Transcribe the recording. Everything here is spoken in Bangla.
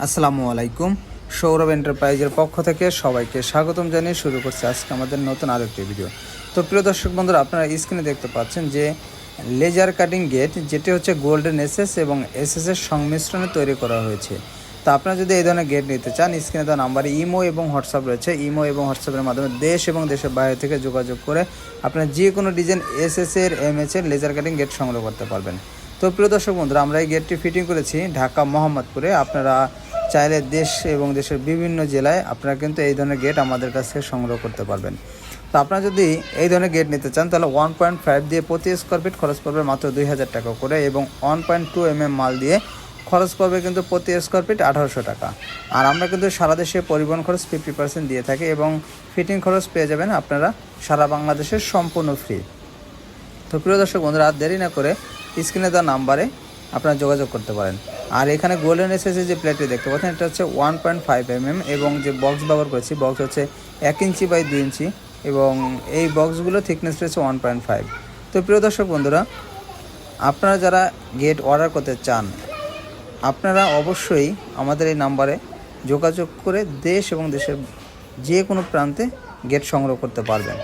আসসালামু আলাইকুম। সৌরভ এন্টারপ্রাইজের পক্ষ থেকে সবাইকে স্বাগতম জানিয়ে শুরু করছে আজকে আমাদের নতুন আরও একটি ভিডিও। তো প্রিয় দর্শক বন্ধুরা, আপনারা স্ক্রিনে দেখতে পাচ্ছেন যে লেজার কাটিং গেট যেটি হচ্ছে গোল্ডেন এসএস এবং এসএস এর সংমিশ্রণে তৈরি করা হয়েছে। তো আপনারা যদি এই ধরনের গেট নিতে চান স্ক্রিনে দেওয়া নাম্বারে ইমো এবং হোয়াটসঅ্যাপ রয়েছে। ইমো এবং হোয়াটসঅ্যাপের মাধ্যমে দেশ এবং দেশের বাইরে থেকে যোগাযোগ করে আপনারা যে কোনো ডিজাইন এসএস এর এমএস এর লেজার কাটিং গেট সংগ্রহ করতে পারবেন। তো প্রিয় দর্শক বন্ধুরা, আমরা এই গেটটি ফিটিং করেছি ঢাকা মোহাম্মদপুরে। আপনারা চাইলে দেশ এবং দেশের বিভিন্ন জেলায় আপনারা কিন্তু এই ধরনের গেট আমাদের কাছ সংগ্রহ করতে পারবেন। তো আপনারা যদি এই ধরনের গেট নিতে চান, তাহলে ওয়ান পয়েন্ট ফাইভ দিয়ে প্রতি স্কোয়ার ফিট খরচ পড়বে মাত্র দুই হাজার টাকা করে এবং one point two M M মাল দিয়ে খরচ পড়বে কিন্তু প্রতি স্কোয়ার ফিট আঠারোশো টাকা। আর আমরা কিন্তু সারা দেশে পরিবহন খরচ ফিফটি পার্সেন্ট দিয়ে থাকি এবং ফিটিং খরচ পেয়ে যাবেন আপনারা সারা বাংলাদেশের সম্পূর্ণ ফ্রি তো প্রিয় দর্শক বন্ধুরা, আর দেরি না করে স্ক্রিনে দেওয়া নাম্বারে আপনারা যোগাযোগ করতে পারেন। আর এখানে গোল্ডেন এসএসের যে প্লেটটি দেখতে পাচ্ছেন, এটা হচ্ছে ওয়ান পয়েন্ট ফাইভ এমএম এবং যে বক্স ব্যবহার করেছি বক্স হচ্ছে এক ইঞ্চি বাই দুই ইঞ্চি এবং এই বক্সগুলো থিকনেস রয়েছে ওয়ান পয়েন্ট ফাইভ তো প্রিয় দর্শক বন্ধুরা, আপনারা যারা গেট অর্ডার করতে চান, আপনারা অবশ্যই আমাদের এই নাম্বারে যোগাযোগ করে দেশ এবং দেশের যে কোনো প্রান্তে গেট সংগ্রহ করতে পারবেন।